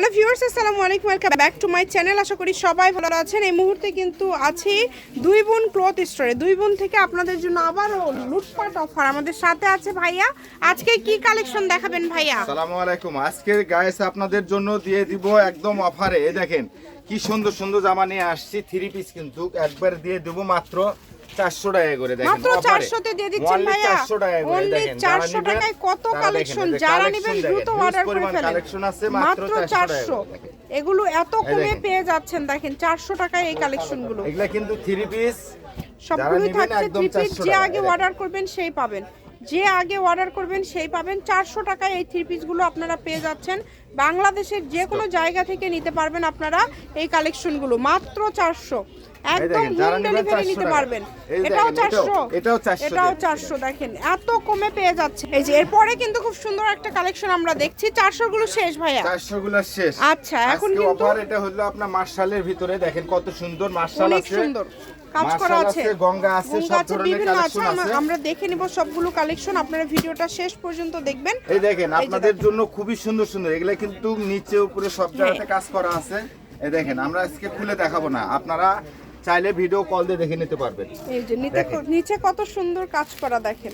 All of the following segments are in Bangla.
হ্যালো ভিউয়ার্স আসসালামু আলাইকুম welcome back to my channel আশা করি সবাই ভালো আছেন। এই মুহূর্তে কিন্তু আছি দুই বোন ক্লথ স্টোরে দুই বোন থেকে আপনাদের জন্য আবারও লুটপাট অফার আমাদের সাথে আছে ভাইয়া। আজকে কি কালেকশন দেখাবেন ভাইয়া? সালামু আলাইকুম। আজকে গায়েস আপনাদের জন্য দিয়ে দিব একদম অফারে দেখেন, কি সুন্দর সুন্দর জামা নিয়ে আসছি। থ্রি পিস কিন্তু একবার দিয়ে দেবো মাত্র চারশো টাকা করে দেখেন মাত্র চারশোতে দিয়ে দিচ্ছেন ভাইয়া। চারশো টাকা করে দেখেন চারশো টাকায় কত কালেকশন যারা নেবেন দ্রুত অর্ডার করে ফেলেন। কালেকশন আছে মাত্র মাত্র চারশো এগুলো এত কমে পেয়ে যাচ্ছেন দেখেন চারশো টাকায় এই কালেকশনগুলো এগুলা কিন্তু থ্রি পিস সবগুলোই থাকছে একদম থ্রি পিস যে আগে অর্ডার করবেন সেই পাবেন। যে আগে অর্ডার করবেন সেই পাবেন। চারশো টাকায় এই থ্রি পিসগুলো আপনারা পেয়ে যাচ্ছেন। বাংলাদেশের যে কোনো জায়গা থেকে নিতে পারবেন আপনারা এই কালেকশনগুলো। মাত্র চারশো। একদম হোম ডেলিভারি নিতে পারবেন। এটাও দেখেন, চারশো এটাও- এটাও 400 এটাও দেখেন। চারশো দেখেন এত কমে পেয়ে যাচ্ছে। এই যে এরপরে কিন্তু খুব সুন্দর একটা কালেকশন আমরা দেখছি। চারশো গুলো শেষ ভাইয়া। চারশো গুলো শেষ। আচ্ছা, এখন কিন্তু- অফার এটা হলো আপনার মার্শালের ভিতরে। দেখেন কত সুন্দর মার্শাল আছে। সুন্দর। কাজ করা আছে। গঙ্গা আছে সব ধরনের বিভিন্ন কালেকশন আমরা- আছে। আমরা দেখে নিব সবগুলো কালেকশন। আপনারা ভিডিওটা শেষ পর্যন্ত দেখবেন। এই দেখেন আপনাদের জন্য খুবই সুন্দর সুন্দর। এগুলা কিন্তু নিচে উপরে সব হ্যাঁ। জায়গাতে কাজ করা আছে এই দেখেন আমরা আজকে খুলে দেখাবো না আপনারা চাইলে ভিডিও কল দিয়ে দেখে নিতে পারবেন। এই যে নিচে নিচে কত সুন্দর কাজ করা দেখেন।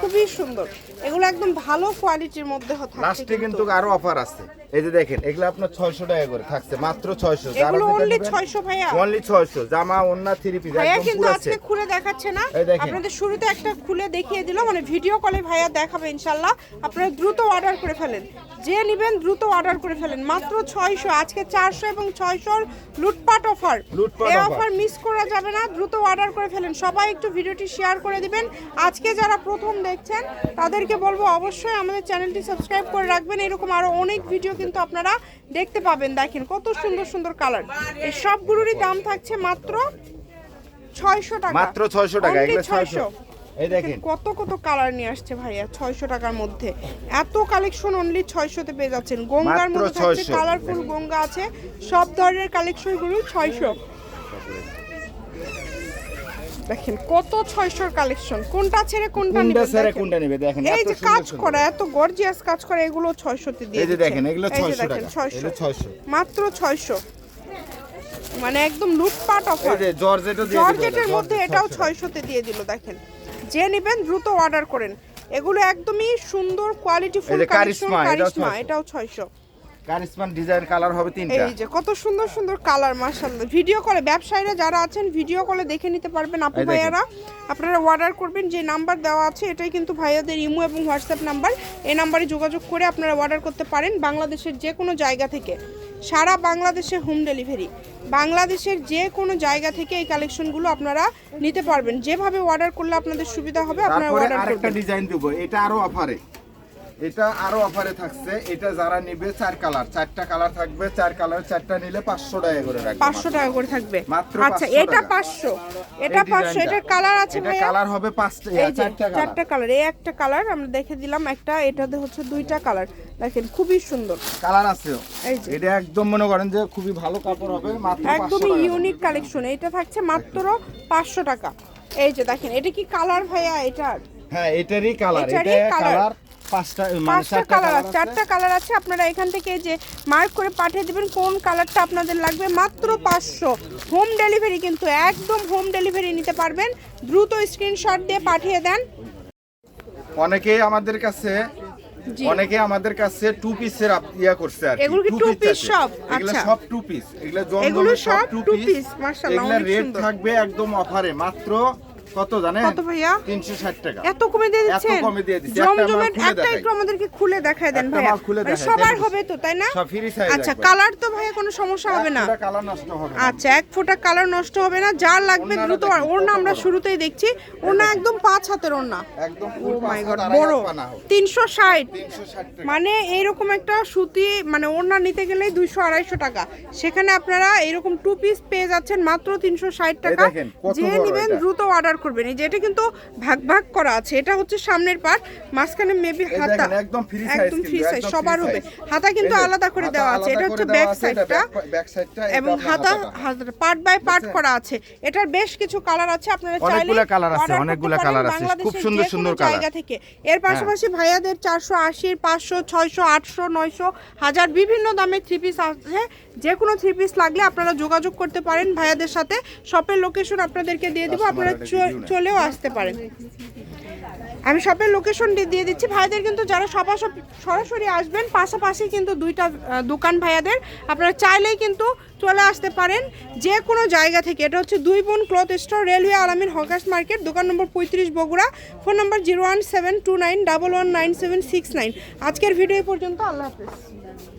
খুবই সুন্দর। এগুলো একদম ভালো কোয়ালিটির মধ্যে থাকছে লাস্টে কিন্তু। আরও অফার আছে। এই যে দেখেন এগুলো আপনার ছয়শো টাকা করে থাকছে মাত্র ছয়শো। এগুলো only 600 ভাইয়া? অনলি ছয়শো। জামা ওন্না থ্রি পিস ভাইয়া একদম কিন্তু আজকে খুলে দেখাচ্ছে না। আপনাদের শুরুতে একটা খুলে দেখিয়ে দিল মানে ভিডিও কলে ভাইয়া দেখাবে ইনশাল্লাহ। আপনারা দ্রুত অর্ডার করে ফেলেন। যে নেবেন দ্রুত অর্ডার করে ফেলেন। মাত্র ছয়শো আজকে চারশো এবং ছয়শোর লুটপাট অফার লুটপাট এই অফার মিস করা যাবে না দ্রুত অর্ডার করে ফেলেন। সবাই একটু ভিডিওটি শেয়ার করে দিবেন। আজকে যারা প্রথম দেখছেন তাদেরকে বলব অবশ্যই আমাদের চ্যানেলটি সাবস্ক্রাইব করে রাখবেন। এরকম আরও অনেক ভিডিও কিন্তু আপনারা দেখতে পাবেন। দেখেন কত সুন্দর সুন্দর কালার এই সবগুলোরই দাম থাকছে মাত্র ছয়শো টাকা। মাত্র 600 টাকা, 600 এই দেখেন। কত কত কালার নিয়ে আসছে ভাইয়া ছয়শো টাকার মধ্যে। এত কালেকশন অনলি ছয়শোতে পেয়ে যাচ্ছেন। গঙ্গার মধ্যে থাকছে কালারফুল গঙ্গা আছে। সব ধরনের কালেকশনগুলো ছয়শো। দেখেন কত ছয়শোর কালেকশন কোনটা ছেড়ে কোনটা কোনটা ছেড়ে কোনটা নেবে দেখেন এই যে কাজ করা এত গর্জিয়াস কাজ করা এগুলো ছয়শোতে দিয়ে এই যে দেখেন এগুলো এই যে ছয়শো দেখেন, টাকা। এগুলো ছয়শো। মাত্র ছয়শো। মানে একদম লুটপাট অফার এই যে জর্জেটও দিয়ে দিল জর্জেটের মধ্যে এটাও 600 ছয়শোতে দিয়ে দিল দেখেন। যে নেবেন দ্রুত অর্ডার করেন। এগুলো একদমই সুন্দর কোয়ালিটি ফুল কালেকশন কারিশমা, 600 এটাও ছয়শো। কারিশমান ডিজাইন কালার হবে তিনটা। এই যে কত সুন্দর সুন্দর কালার মাশাআল্লাহ। ভিডিও কলে ব্যবসায়ীরা যারা আছেন ভিডিও কলে দেখে নিতে পারবেন আপু ভাইয়ারা। আপনারা অর্ডার করবেন যে নাম্বার দেওয়া আছে এটাই কিন্তু ভাইয়াদের ইমো এবং হোয়াটসঅ্যাপ নাম্বার এই নাম্বারে যোগাযোগ করে আপনারা অর্ডার করতে পারেন বাংলাদেশের যে কোনো জায়গা থেকে। সারা বাংলাদেশে হোম ডেলিভারি বাংলাদেশের যে কোনো জায়গা থেকে এই কালেকশনগুলো আপনারা নিতে পারবেন। যেভাবে অর্ডার করলে আপনাদের সুবিধা হবে আপনারা অর্ডার আরেকটা ডিজাইন দেব এটা আরও অফারে এটা আরও অফারে থাকছে। এটা যারা নিবে চার কালার চারটা কালার থাকবে চার কালার চারটা নিলে পাঁচশো টাকা করে রাখবে পাঁচশো টাকা করে থাকবে। মাত্র। আচ্ছা এটা পাঁচশো। এটা পাঁচশো। এটার কালার আছে এটা কালার হবে পাঁচটা এই চারটা কালার চারটা কালার এই একটা কালার আমরা দেখে দিলাম একটা এটাতে হচ্ছে দুইটা কালার দেখেন খুবই সুন্দর। কালার আছে। এই যে। এটা একদম মনে করেন যে খুবই ভালো কাপড় হবে মাত্র একদমই ইউনিক কালেকশন এটা থাকছে মাত্র পাঁচশো টাকা। এই যে দেখেন এটা কি কালার ভাইয়া এটার? হ্যাঁ এটারই কালার এটা কালার পাঁচটা মানে পাঁচটা কালার আছে চারটা কালার আছে। আপনারা এখান থেকে যে মার্ক করে পাঠিয়ে দেবেন কোন কালারটা আপনাদের লাগবে মাত্র পাঁচশো। হোম ডেলিভারি কিন্তু একদম হোম ডেলিভারি নিতে পারবেন। দ্রুত স্ক্রিনশট দিয়ে পাঠিয়ে দেন। অনেকেই আমাদের কাছে অনেকে আমাদের কাছে টু পিসের ইয়া করছে আর এগুলো কি সব? এগুলো আচ্ছা। সব টু পিস এগুলো এগুলো সব সব টু পিস মাশাআল্লাহ, এগুলো রেট থাকবে একদম অফারে মাত্র কত জানেন? কত ভাইয়া? 360 টাকা। এত কমে দিয়ে দিচ্ছেন? এত কমে দিয়ে দিচ্ছি। একটা জমজমের একটা একটু আমাদেরকে খুলে দেখায় দেন ভাইয়া। মানে সবার হবে তো তাই না? সব free size আচ্ছা কালার তো ভাইয়া কোনো সমস্যা হবে না। কালার নষ্ট হবে। আচ্ছা এক ফোঁটা কালার নষ্ট হবে না। যার লাগবে দ্রুত ওড়না আমরা শুরুতেই দেখছি। ওড়না একদম পাঁচ হাতের ওড়না। একদম ও মাই গড বড়। আড়াই হাত পানা হবে। তিনশো ষাট 360 মানে এইরকম একটা সুতি মানে ওড়না নিতে গেলে দুইশো আড়াইশো টাকা। সেখানে আপনারা এরকম টু পিস পেয়ে যাচ্ছেন মাত্র তিনশো ষাট টাকা। দেখেন, কত যে নেবেন দ্রুত অর্ডার করবেন। এই যে এটা কিন্তু ভাগ ভাগ করা আছে। এটা হচ্ছে সামনের পার্ট মাঝখানে মেবি হাতা। একদম free size একদম ফ্রি সাইজ সবার হবে। হাতা কিন্তু আলাদা করে দেওয়া আছে। এটা হচ্ছে ব্যাক সাইডটা এবং হাতা পার্ট বাই পার্ট করা আছে। এটার বেশ কিছু কালার আছে। আপনারা চাইলে অনেকগুলা colour আছে, অনেকগুলো colour আছে, খুব সুন্দর সুন্দর। হ্যাঁ। জায়গা থেকে। এর পাশাপাশি ভাইয়াদের চারশো আশির পাঁচশো ছয়শো আটশো নয়শো হাজার বিভিন্ন দামে থ্রি পিস আছে। যে কোনো থ্রি পিস লাগলে আপনারা যোগাযোগ করতে পারেন ভাইয়াদের সাথে। শপের লোকেশন আপনাদেরকে দিয়ে দিব। আপনারা চলেও আসতে পারেন আমি শপের লোকেশন দিয়ে দিচ্ছি। ভাইদের কিন্তু যারা সপাশপ সরাসরি আসবেন, পাশাপাশি কিন্তু দুইটা দোকান ভাইয়াদের। আপনারা চাইলেই কিন্তু চলে আসতে পারেন যে কোনো জায়গা থেকে। এটা হচ্ছে দুই বোন cloth store railway Alamin hawkers market, দোকান নম্বর পঁয়ত্রিশ Bogura. Phone number zero one seven two nine double one nine seven six nine. আজকের ভিডিও পর্যন্ত। আল্লাহ হাফেজ।